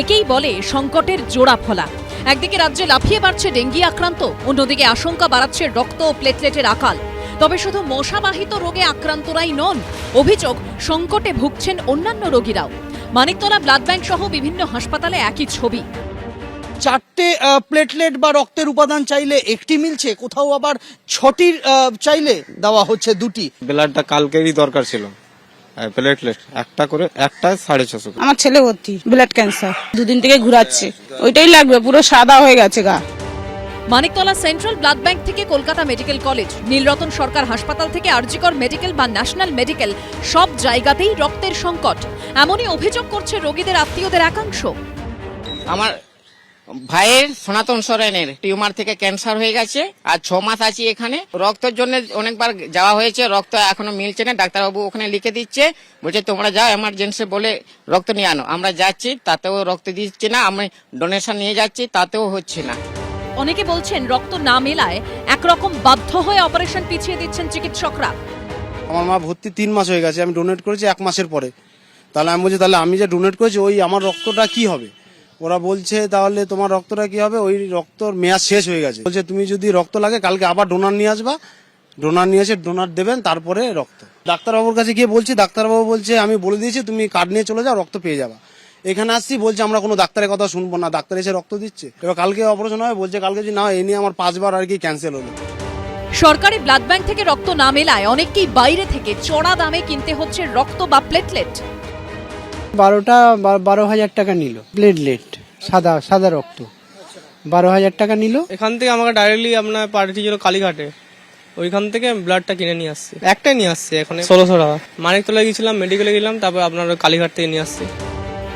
একেই বলে সংকটের জোড়া ফলা। একদিকে রাজ্যে লাফিয়ে বাড়ছে ডেঙ্গি আক্রান্ত অন্যদিকে আশঙ্কা বাড়াচ্ছে রক্ত ও প্লেটলেটের আকাল। তবে শুধু মশাবাহিত রোগে আক্রান্তরাই নন অভিযোগ সংকটে ভুগছেন অন্যান্য রোগীরাও। মানিকতলা ব্লাড ব্যাংক সহ বিভিন্ন হাসপাতালে একই ছবি। চারটে প্লেটলেট বা রক্তের উপাদান চাইলে একটি মিলছে কোথাও আবার ছটির চাইলে দেওয়া হচ্ছে দুটি। ব্লাডটা কালকেরই দরকার ছিল। প্লেটলেট একটা করে একটা সাড়ে ছশো আমার ছেলে ভর্তি ব্লাড ক্যান্সার দুদিন থেকে ঘুরাচ্ছে। ওইটাই লাগবে পুরো সাদা হয়ে গেছে গা। মানিকতলা সেন্ট্রাল ব্লাড ব্যাংক থেকে কলকাতা মেডিকেল কলেজ নীলরতন সরকার হাসপাতাল থেকে আরজিকর মেডিকেল বা ন্যাশনাল মেডিকেল সব জায়গাতেই রক্তের সংকট। এমনই অভিযোগ করছে রোগীদের আত্মীয়দের একাংশ। আমার ভাইয়ের সনাতন সরেনের টিউমার থেকে ক্যান্সার হয়ে গেছে আর ছ মাস আছি এখানে। রক্তের জন্য অনেকবার যাওয়া হয়েছে রক্ত এখনও মিলছে না ডাক্তারবাবু ওখানে লিখে দিচ্ছে বলছে তোমরা যাও এমার্জেন্সি বলে রক্ত নিয়ে আনো। আমরা যাচ্ছি তাতেও রক্ত দিচ্ছে না আমি ডোনেশন নিয়ে যাচ্ছি তাতেও হচ্ছে না। অনেকে বলছেন রক্ত না মেলায় একরকম বাধ্য হয়ে অপারেশন পিছিয়ে দিচ্ছেন চিকিৎসকরা। আমার মা ভর্তি তিন মাস হয়ে গেছে আমি ডোনেট করেছি এক মাসের পরে। তাহলে আমি বলছি তাহলে আমি যে ডোনেট করেছি ওই আমার রক্তটা কি হবে? ওরা বলছে, তাহলে তোমার রক্তটা কি হবে? ওই রক্তর মেয়াদ শেষ হয়ে গেছে। বলছে, তুমি যদি রক্ত লাগে, কালকে আবার ডোনার নিয়ে আসবা। ডোনার নিয়ে এসে ডোনার দেবেন, তারপরে রক্ত। ডাক্তারবাবুর কাছে গিয়ে বলছি, ডাক্তারবাবু বলছে, আমি বলে দিয়েছি, তুমি কার্ড নিয়ে চলে যাও, রক্ত পেয়ে যাবা। এখানে আসছি, বলছে, আমরা কোনো ডাক্তারের কথা শুনব না, ডাক্তার এসে রক্ত দিচ্ছে। এবার কালকে অপারেশন হয়, বলছে, কালকে যদি না এ নিয়ে আমার পাঁচবার আর কি ক্যান্সেল হলো। সরকারি ব্লাড ব্যাংক থেকে রক্ত না মেলায় অনেককেই বাইরে থেকে চড়া দামে কিনতে হচ্ছে রক্ত বা প্লেটলেট বারোটা বারো হাজার টাকা নিল। প্লেটলেট সাদা সাদা রক্ত। বারো হাজার টাকা নিল। এখান থেকে আমাকে ডাইরেক্টলি আপনার পার্টি ছিল কালীঘাটে। ওইখান থেকে ব্লাডটা কিনে নিয়ে আসছে। একটাই নিয়ে আসছে এখন ষোলোশো টাকা। মানিকতলা গেছিলাম মেডিকেলে গেলাম তারপর আপনার কালীঘাট থেকে নিয়ে আসছে।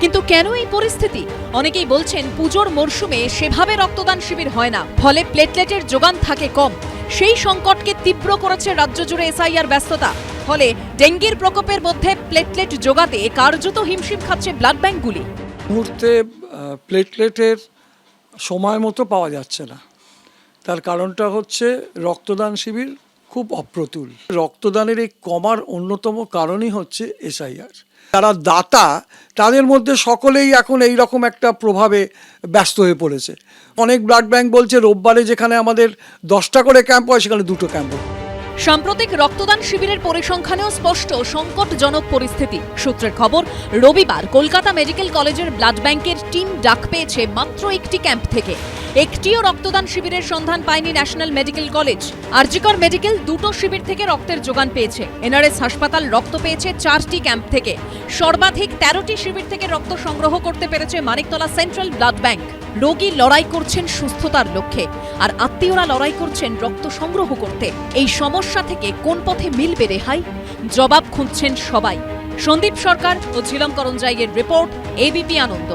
কিন্তু কেন এই পরিস্থিতি? অনেকেই বলছেন পুজোর মরশুমে সেভাবে রক্তদান শিবির হয় না। ফলে প্লেটলেটের যোগান থাকে কম। সেই সংকটকে তীব্র করেছে রাজ্য জুড়ে এসআইআর ব্যস্ততা। ফলে ডেঙ্গির প্রকোপের মধ্যে প্লেটলেট যোগাতে কার্যত হিমশিম খাচ্ছে ব্লাড ব্যাঙ্কগুলি মুহূর্তে প্লেটলেটের সময় মতো পাওয়া যাচ্ছে না। তার কারণটা হচ্ছে রক্তদান শিবির খুব অপ্রতুল। রক্তদানের এই কমার অন্যতম কারণই হচ্ছে এসআইআর। যারা দাতা, তাদের মধ্যে সকলেই এখন এই রকম একটা প্রভাবে ব্যস্ত হয়ে পড়েছে। অনেক ব্লাড ব্যাংক বলছে, রোববারে যেখানে আমাদের দশটা করে ক্যাম্প হয়, সেখানে দুটো ক্যাম্প হয়। সাম্প্রতিক রক্তদান শিবিরের পরিসংখ্যানেও স্পষ্ট সংকটজনক পরিস্থিতি। সূত্রের খবর, রবিবার কলকাতা মেডিকেল কলেজের ব্লাড ব্যাংকের টিম ডাক পেয়েছে মাত্র একটি ক্যাম্প থেকে। একটিও রক্তদান শিবিরের সন্ধান পায়নি national medical college. RG Kar medical দুটো শিবির থেকে রক্তের যোগান পেয়েছে। এনআরএস হাসপাতাল রক্ত পেয়েছে চারটি ক্যাম্প থেকে। সর্বাধিক তেরোটি শিবির থেকে রক্ত সংগ্রহ করতে পেরেছে মানিকতলা সেন্ট্রাল ব্লাড ব্যাংক। রোগী লড়াই করছেন সুস্থতার লক্ষ্যে। আর আত্মীয়রা লড়াই করছেন রক্ত সংগ্রহ করতে। এই সমস্যা থেকে কোন পথে মিলবে রেহাই? জবাব খুঁজছেন সবাই। সন্দীপ সরকার ও ঝিলম করঞ্জাইয়ের রিপোর্ট, এবিপি আনন্দ।